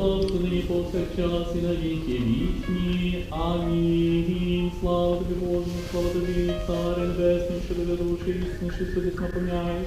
Христос, нині повсякчас і на віки вічні. Амінь. Слава тобі, Боже, слава тобі, Царе Небесний, що тебе душі, вісніші судить наповняєш.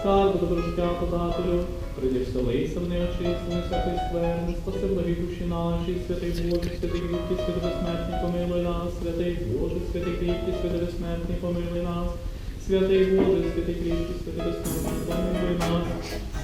Скарбу добро життя подателю, прийдеш селися в неочислений, святий скверний, спаси благі душі наші, святий Боже, святий віки, святий безсмертний, помилуй нас, святий Боже, святий віки, святий безсмертний, помилуй нас. Святий Боже, святий віки, святий безсмертний, помилуй нас.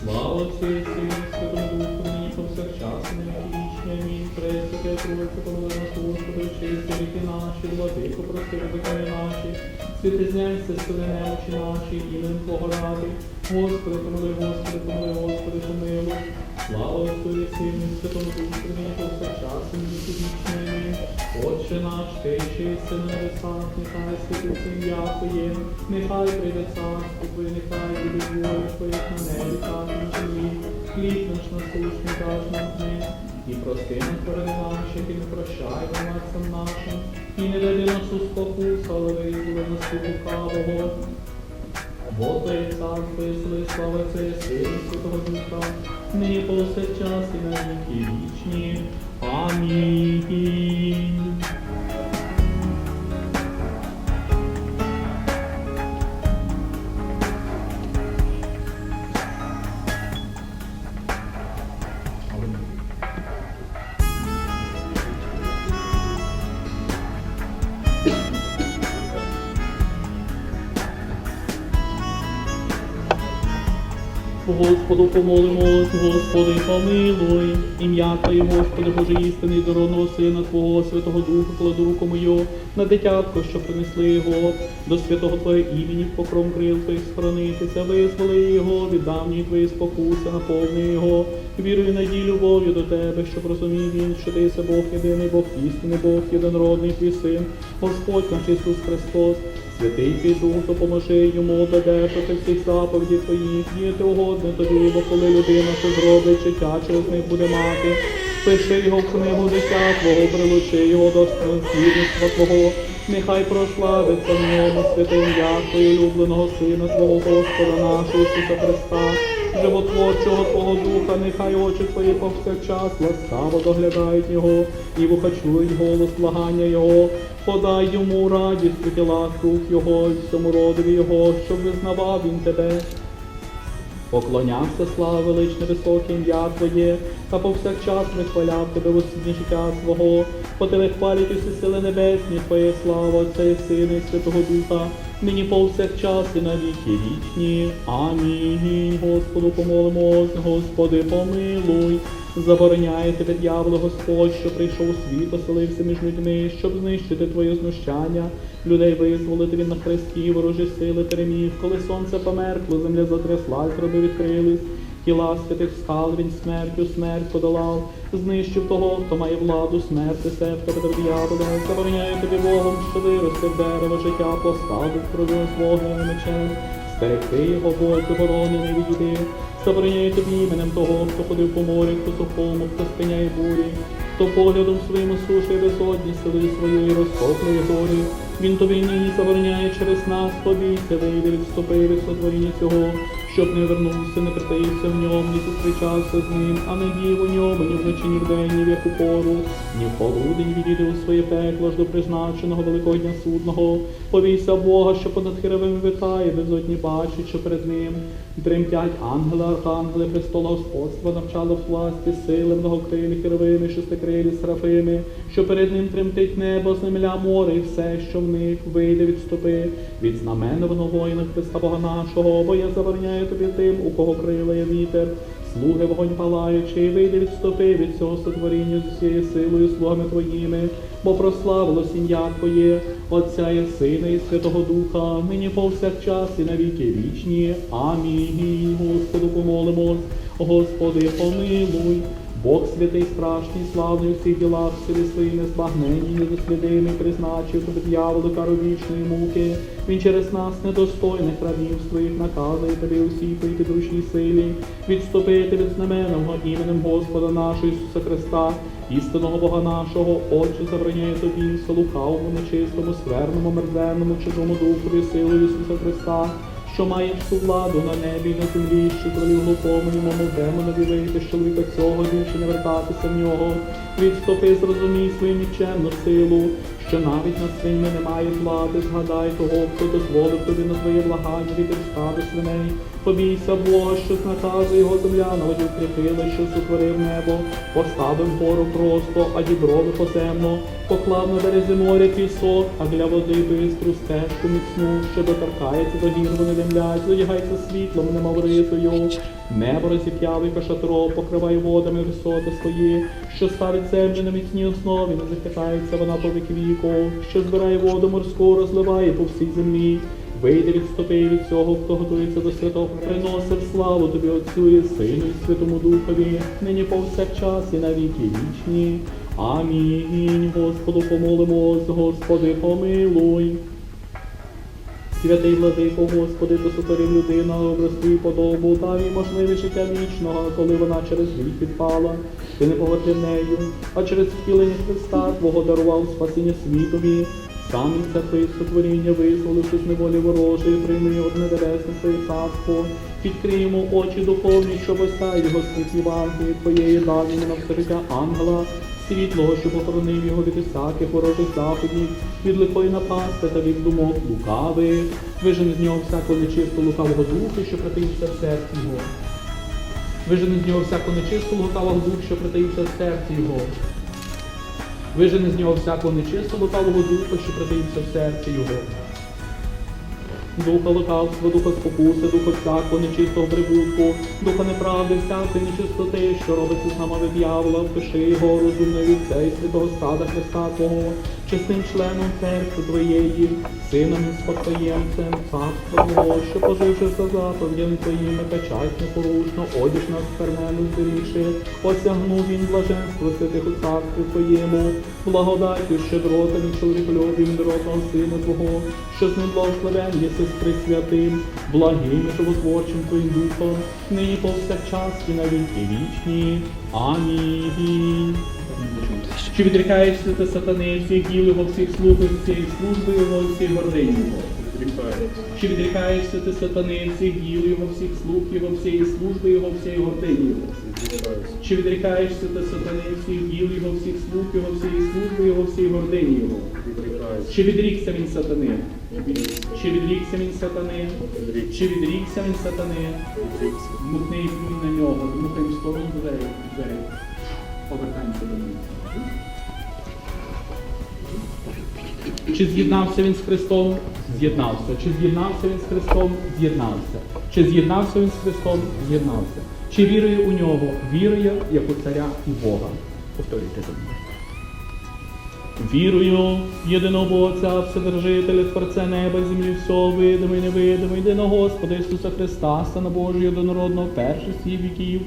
Слава Отцю, Сину, Святому Духу, нині повсякчас, і на віки вічні. Амінь. Пресвяте Тройце, помилуй нас, Господи, очисти віки наші, владико, прости виконання наші. Святизнянься, сили немочі наші, іменем Твого ради. Господи, помилуй, Господи, помилуй, Господи, помилуй. Слава Отцю і Сину, Святому Духу, нині повсякчас, і на віки вічні. Амінь. Отче наш, ти чисти на небесах, нехай святиться ім'я Твоє, нехай прийде царство Твоє, нехай буде воля Твоя на небі, так і на землі. Хліб наш насущний даж нам днес, і прости нам перед наші, і не прощай винуватцям нашим, і не веди нас у спокусу, але визволи нас від лукавого. Бо Твоє писли, слава і Святого Духа, не повсякчас і на вічні. Амінь. Господу помолимось, Господи, помилуй, ім'я Твоє, Господи, Боже істини, дородного Сина Твого, Святого Духа, кладу руку мою на дитятко, що принесли його, до святого Твого імені в покром крил Твоїх схоронитися, визволи його, від давньої Твої спокуси, наповни його, вірою, надій, любов'ю до Тебе, щоб розумів він, що Ти єси Бог єдиний, Бог істинний, Бог єдинородний Твій Син, Господь наш Ісус Христос, Святий Ісус, допоможи йому додержати всіх заповідів твоїх, діяти угодно тобі, бо коли людина це зробить, життя через них буде мати. Пиши його в книгу життя Твого, прилучи його до свідництва Твого, нехай прославиться в ньому святим я Твоє улюбленого Сина, Твого Господа нашого Ісуса Христа, животворчого Твого Духа, нехай очі Твої повсякчас ласкаво доглядають Його, і вуха чують голос благання Його, подай йому радість у тілах рук Його, і всьому родові Його, щоб визнавав він Тебе. Поклонявся слава величне високе ім'я Твоє, та повсякчас вихваляв Тебе у сні життя свого, бо Тебе хвалять усі сили небесні, Твоє слава Отця і Сина і Святого Духа, нині повсякчас і на віки вічні. Амінь. Господу помолимось, Господи, помилуй. Забороняє тебе, дьяволо Господь, що прийшов у світ, оселився між людьми, щоб знищити твоє знущання, людей визволити він на хресті, ворожі сили переміг, коли сонце померкло, земля затряслась, гроби відкрились, тіла святих скал, він смертю, смерть подолав, знищив того, хто має владу, смерти, септа тебе дьяволе, забороняє тобі Богом, що виросте дерево життя, поставив кров'ю свого мечем, стерегти його Бог, заборонений відійди. Забороняє тобі іменем того, хто ходив по морі, хто сухому, хто спиняє бурі, хто поглядом своїм суші безодні сили своєї розкоплює горі. Він тобі нині забороняє через нас побійся, вийди, відступи від сотворіння цього, щоб не вернувся, не притаївся в ньому, ні зустрічався з ним, а не дів у ньому, ні вночі, ні вдень, ні в яку пору, ні в полудень відійде у своє пекло ж до призначеного великого дня судного. Повійся Бога, що понад херовим витає, безодні бачить, що перед ним. Тремтять ангели, архангели, престола Господства, навчало власті, сили, многокрилі, херовими, шестикрилі, серафими, що перед ним тремтить небо, земля, море і все, що в них вийде, від стопи, від знаменованого воїна Христа Бога нашого, бо я забороняю тобі тим, у кого крила є вітер. Слуги вогонь палаючий, вийди відступи від цього сотворіння з усією силою слугами твоїми, бо прославилось ім'я Твоє, Отця і Сина і Святого Духа, нині повсякчас і на віки вічні. Амінь. Господу помолимось, Господи, помилуй. Бог святий, страшний, славний у всіх ділах, сили свої незбагненні, недослідимий, призначив тобі дьяволу кару вічної муки. Він через нас недостойних рабів своїх наказує тобі усій твоїй підручній силі, відступити від знаменного іменем Господа нашого Ісуса Христа, істинного Бога нашого, Отче забороняє тобі, солухавому, нечистому, скверному, мерзенному, чужому духові силою Ісуса Христа що має всю владу на небі і на землі, що кролів глупому йому демонові вийти з чоловіка цього, більше не вертатися в нього. Відступи, зрозумій свою нікчемну силу, що навіть над свиньми немає влади, згадай того, хто дозволив тобі на твоє благання від розстави свиней. Побійся Бога, що наказує його земля, на воді укріпила, що сотворив небо, поставив гору просто, а діброви поземно, поклав на березі моря пісок, а для води бистру стежку міцну, що доторкається до гір, вони димлять, зодягається світлом, немов рисою. Небо розіп'яв кашатро, покриває водами висоти свої, що ставить землю на міцній основі, не захитається вона по віку, що збирає воду морську, розливає по всій землі. Вийди відступи від цього, хто готується до святого, приносив славу тобі Отцю і Сину і Святому Духові, нині повсякчас і на віки вічні. Амінь. Господу помолимось, Господи, помилуй. Святий владико, Господи, ти сотворив людину, образ твою подобу, дав їй можливість життя вічного, коли вона через гріх підпала. Ти не повернив нею, а через втілення Христа Твого дарував спасіння світові. Сам він твоє сотворіння, визволивши з неволі ворожої, прийми одне небесне своє царство. Відкриємо очі духовні, що востає його Євангелії Твоєї давні на все ангела, світлого, що похоронив його від усяких ворожих заходів, від лихої напасти та від думок лукавих. Вижени з нього всяку нечисту лукавого духу, що притаївся в серці його. Вижени з нього всяку нечисту лукавого дух, що притаївся в серці його. Вижени з нього всякого нечистого лукавого духа, що продається в серці його. Духа лукавства, духа спокуси, духа всякого нечистого прибутку, духа неправди, всякої нечистоти, що робиться з нами дьявола, впиши його розумною вівця і святого стада Христа Твого, чистим членом церкви Твоєї, сином і спадкоємцем, царства Твого, що поживши за заповідями Твоїми, печать непорушно, одяж нас спермену зберігши, осягнув він блаженство святих у царстві Твоєму, благодаттю, щедротами, чоловіклюбім, народного Сина Твого, що з ним благословен єси з Пресвятим, благим і животворчим Твоїм Духом, нині повсякчас і на віки вічні. Амінь. Чи відрікаєшся ти сатани, всіх діл його, всіх слуг, всієї служби його, всіх гордині його? Чи відрікаєшся ти сатани, всіх діл його, всіх слуг його, всієї служби його, всієї гордині його? Чи відрікаєшся ти сатани, всіх діл його, всіх слуг його, всієї служби його, всієї гордині його? Чи відрікся він сатани? Чи відрікся він сатани? Чи відрікся він сатани? Дмухни і на нього, дмухаємо в сторону двері. Повертаємося до нього. Чи з'єднався він з Христом? З'єднався. Чи з'єднався він з Христом? З'єднався. Чи з'єднався він з Христом? З'єднався. Чи вірує у нього? Вірує, як у царя і Бога. Повторюйте за мною. Вірую єдиного Отця, Вседержителя, Творця неба, і землі, всього видимий, невидимий, єдиного Господа Ісуса Христа, Сина Божого, єдинородного, перших всіх віків,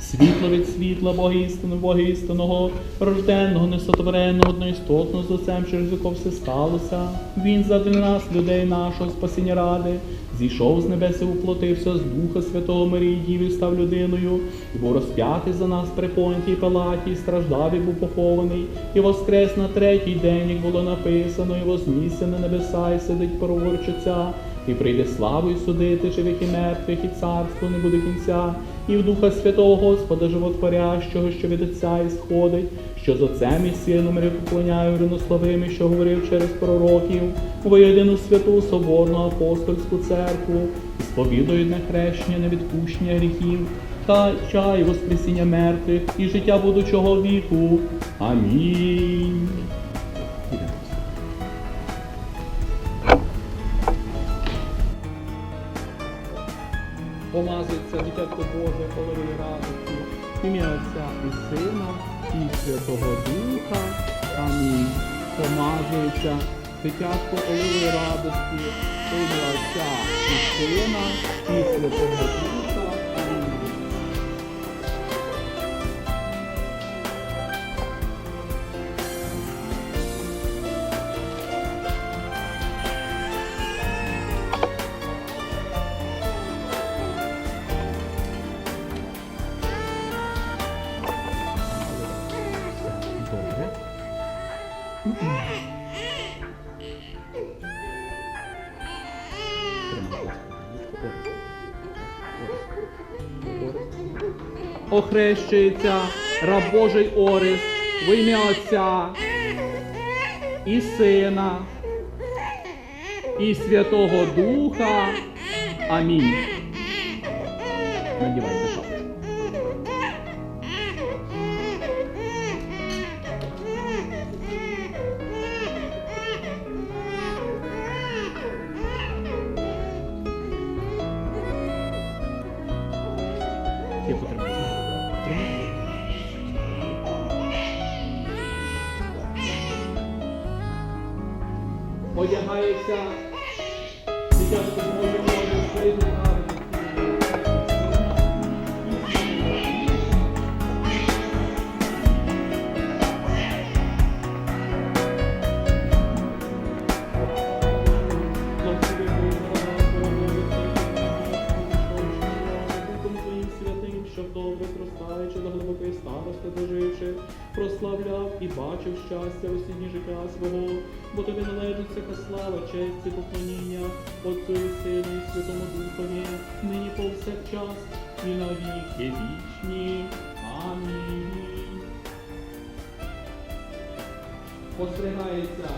світло від світла, Бога істину, рожденного, несотвореного, одноістотного з Отцем, через якого все сталося. Він задля нас, людей нашого, спасіння ради, зійшов з небес і уплотився з Духа Святого Марії Діви, став людиною, і був розп'ятий за нас при Понтії Палаті, і страждав і був похований, і воскрес на третій день, як було написано, і вознісся на небеса, і сидить праворуч Отця, і прийде славою судити живих і мертвих, і царство не буде кінця, і в Духа Святого Господа Животворящого, що від Отця і сходить, що з Отцем і Сином поклоняю рівнословими, що говорив через пророків, воєдину святу Соборну апостольську церкву, сповідують на хрещення, на відпущення гріхів, та чай воскресіння мертвих і життя будучого віку. Амінь. Дитятко Боже, полові радості, ім'я Отця і Сина, і Святого Духа. Амінь. Помазується святятко Оливи радості, ім'я Отця і Сина, і Охрещується раб Божий Орис в ім'я Отця і Сина, і Святого Духа. Амінь. Надівайте бачив щастя у сіні життя свого, бо тобі належить всяка слава, честь і поклоніння, Отцю і Сину і Святому Духові, нині повсякчас і на віки вічні. Амінь. Постригається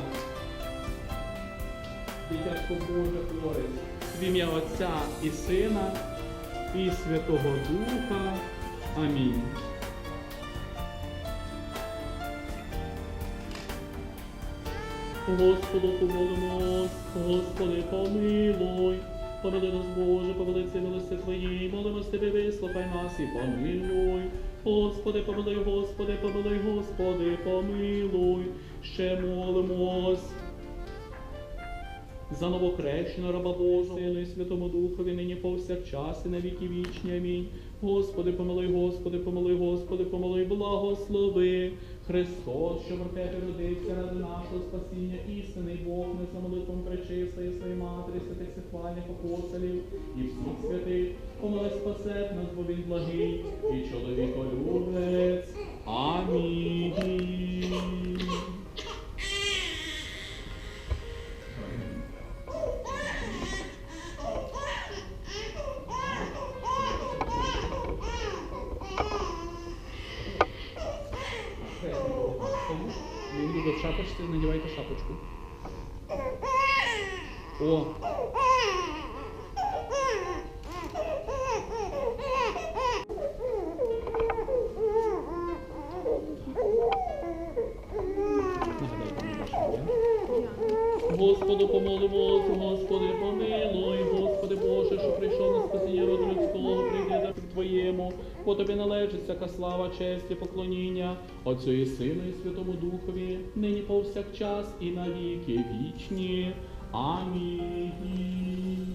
дитятко Боже творить в ім'я Отця і Сина і Святого Духа. Амінь. Господу помолимось, Господи, помилуй. Помили нас, Боже, по велиці милости Твоїй, молимось Тебе, вислухай нас і помилуй. Господи, помилуй, Господи, помилуй, Господи, помилуй. Ще молимось. За новохрещеного раба Божого, і Святому Духові, нині повсякчас і на віки вічні. Амінь. Господи, помилуй, Господи, помилуй, Господи, помилуй, благослови. Христос, що в тебе родився ради нашого спасіння, істинний Бог, не за молитвом пречистої своєї матері, святих сихвальних апостолів і всіх святих, помилуй спасет нас, бо він благий і чоловіколюбець. Амінь. Господу помолимось, Господи, помилуй, Господи Боже, що прийшов на спасіння роду людського, прийде до Твоєму, бо тобі належить всяка слава, честь і поклоніння, Отцю і Сину і Святому Духові, нині повсякчас і на віки вічні. Амінь.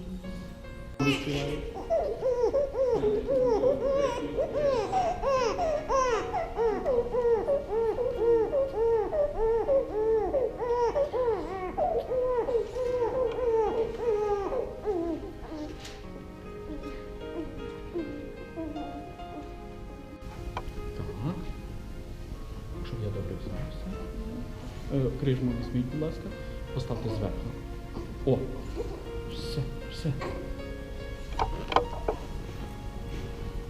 Крижму візьміть, будь ласка. Поставте зверху. О! Все, все.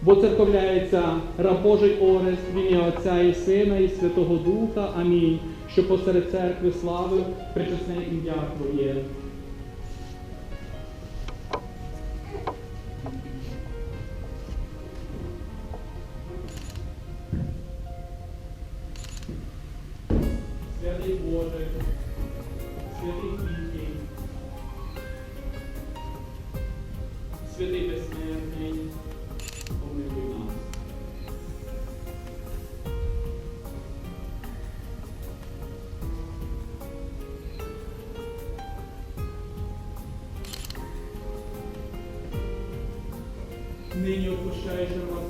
Бо церковляється раб Божий Орест в ім'я Отця і Сина і Святого Духа. Амінь. Що посеред церкви слави причесне ім'я Твоє. Святий безсмертний, помилуй нас. Нині опущаєш раба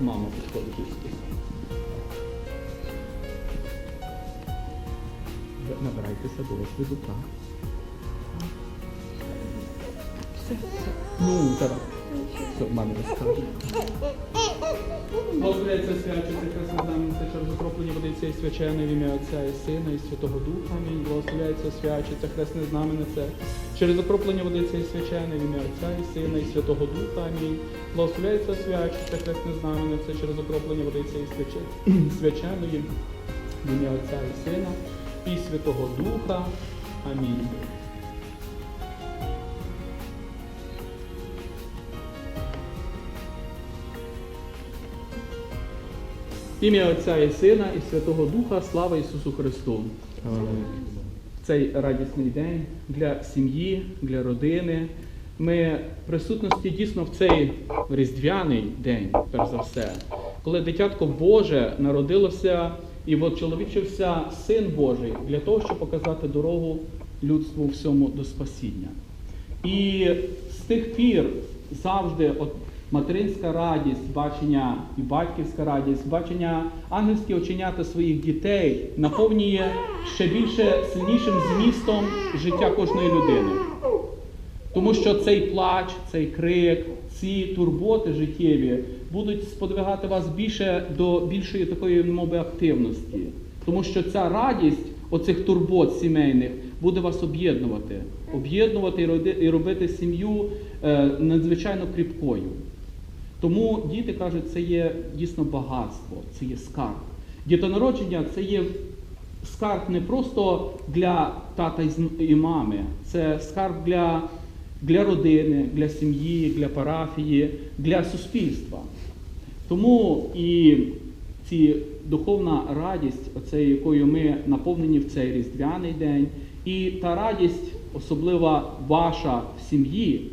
Мама підходить всі. Набирайтеся досвіду, так. Все, все. Ну, зараз. Все, мамі розкажу. Благословляється свячиться Христос знаменце через окроплення водиця і свячене в ім'я Отця і Сина і Святого Духа. Амінь. Благословляється свячиться Хресне знаменце через окроплення водиця і свячене в ім'я Отця і Сина і Святого Духа. Амінь. Благословляється свячиться Хресне знаменце через окроплення водиця і свяче- свяченої в ім'я Отця і Сина і Святого Духа. Амінь. Ім'я Отця і Сина і Святого Духа, слава Ісусу Христу! Цей радісний день для сім'ї, для родини. Ми в присутності дійсно в цей різдвяний день, перш за все, коли дитятко Боже народилося і чоловічився Син Божий для того, щоб показати дорогу людству всьому до спасіння. І з тих пір завжди от материнська радість, бачення і батьківська радість, бачення ангельські оченята своїх дітей наповнює ще більше сильнішим змістом життя кожної людини. Тому що цей плач, цей крик, ці турботи життєві будуть сподвигати вас більше до більшої такої мови активності. Тому що ця радість оцих турбот сімейних буде вас об'єднувати, об'єднувати і робити сім'ю е, надзвичайно кріпкою. Тому діти кажуть, це є дійсно багатство, це є скарб. Дітонародження це є скарб не просто для тата і мами, це скарб для, для родини, для сім'ї, для парафії, для суспільства. Тому і ці духовна радість, оце, якою ми наповнені в цей різдвяний день, і та радість, особлива ваша в сім'ї,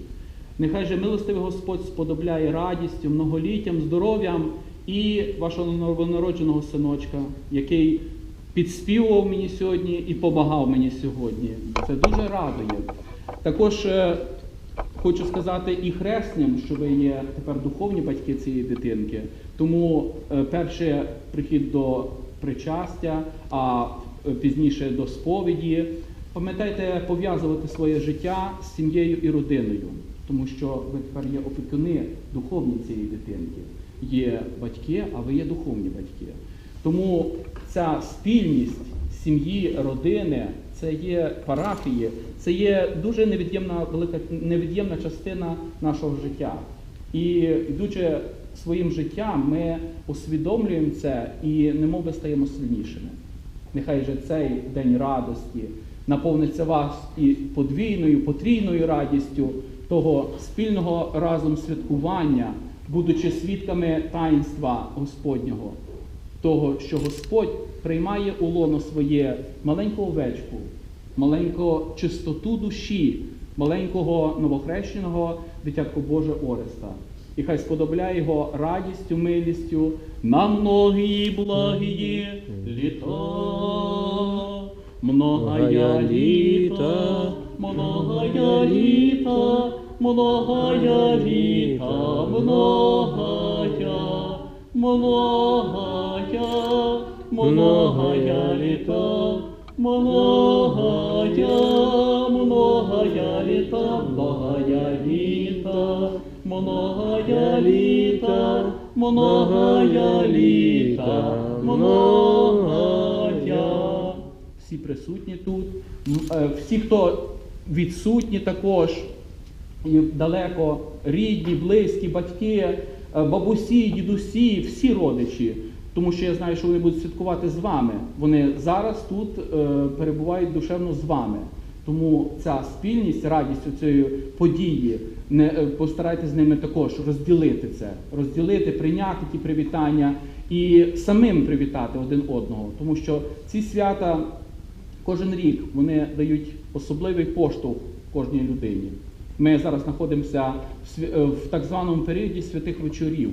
нехай же милостивий Господь сподобляє радістю, многоліттям, здоров'ям і вашого новонародженого синочка, який підспівував мені сьогодні і помагав мені сьогодні. Це дуже радує. Також е, Хочу сказати і хресним, що ви є тепер духовні батьки цієї дитинки. Тому е, перший прихід до причастя, а е, пізніше до сповіді. Пам'ятайте пов'язувати своє життя з сім'єю і родиною, тому що ви тепер є опікуни духовні цієї дитинки. Є батьки, а ви є духовні батьки. Тому ця спільність сім'ї, родини, це є парафії, це є дуже невід'ємна велика невід'ємна частина нашого життя. І йдучи своїм життям, ми усвідомлюємо це і немов стаємо сильнішими. Нехай же цей день радості наповниться вас і подвійною, потрійною радістю того спільного разом святкування, будучи свідками таїнства Господнього того, що Господь приймає у лоно своє маленьку овечку, маленьку чистоту душі, маленького новохрещеного дитятку Боже Ореста. І хай сподобляє його радістю, милістю на многії благії літа, многая літа, многая літа, многая літа, многая, многая, многая літа, многая, многая літа, многая літа, многая літа, многая літа, многая. Всі присутні тут, е, всі, хто відсутні також, і далеко рідні, близькі, батьки, е, бабусі, дідусі, всі родичі. Тому що я знаю, що вони будуть святкувати з вами. Вони зараз тут е, перебувають душевно з вами. Тому ця спільність, радість цієї події, не е, постарайтесь з ними також розділити це, розділити, прийняти ті привітання і самим привітати один одного. Тому що ці свята кожен рік вони дають особливий поштовх кожній людині. Ми зараз знаходимося е, в так званому періоді святих вечорів.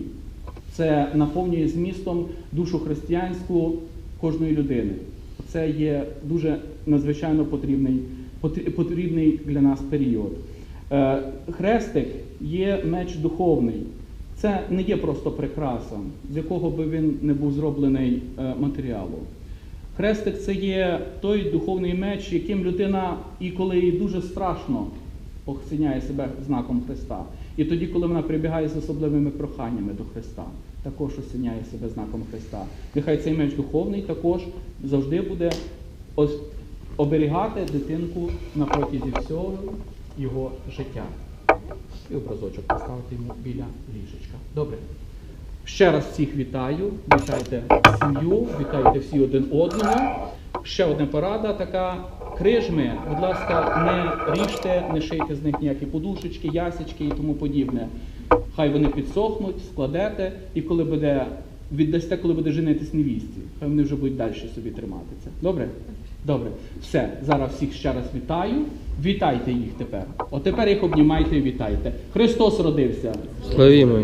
Це наповнює змістом душу християнську кожної людини. Це є дуже надзвичайно потрібний, потрібний для нас період. Е, Хрестик є меч духовний. Це не є просто прикраса, з якого би він не був зроблений е, матеріалу. Хрестик це є той духовний меч, яким людина, і коли їй дуже страшно, осіняє себе знаком Христа. І тоді, коли вона прибігає з особливими проханнями до Христа, також осіняє себе знаком Христа. Нехай цей меч духовний також завжди буде оберігати дитинку на протязі всього його життя. І образочок поставити йому біля ліжечка. Добре. Ще раз всіх вітаю. Вітайте сім'ю, вітайте всі один одного. Ще одна порада така. Крижми, будь ласка, не ріжте, не шийте з них ніякі подушечки, ясечки і тому подібне. Хай вони підсохнуть, складете, і коли буде віддасте, коли буде женитись невісті, хай вони вже будуть далі собі триматися. Добре? Добре. Все, зараз всіх ще раз вітаю. Вітайте їх тепер. От тепер їх обнімайте і вітайте. Христос родився. Славімо.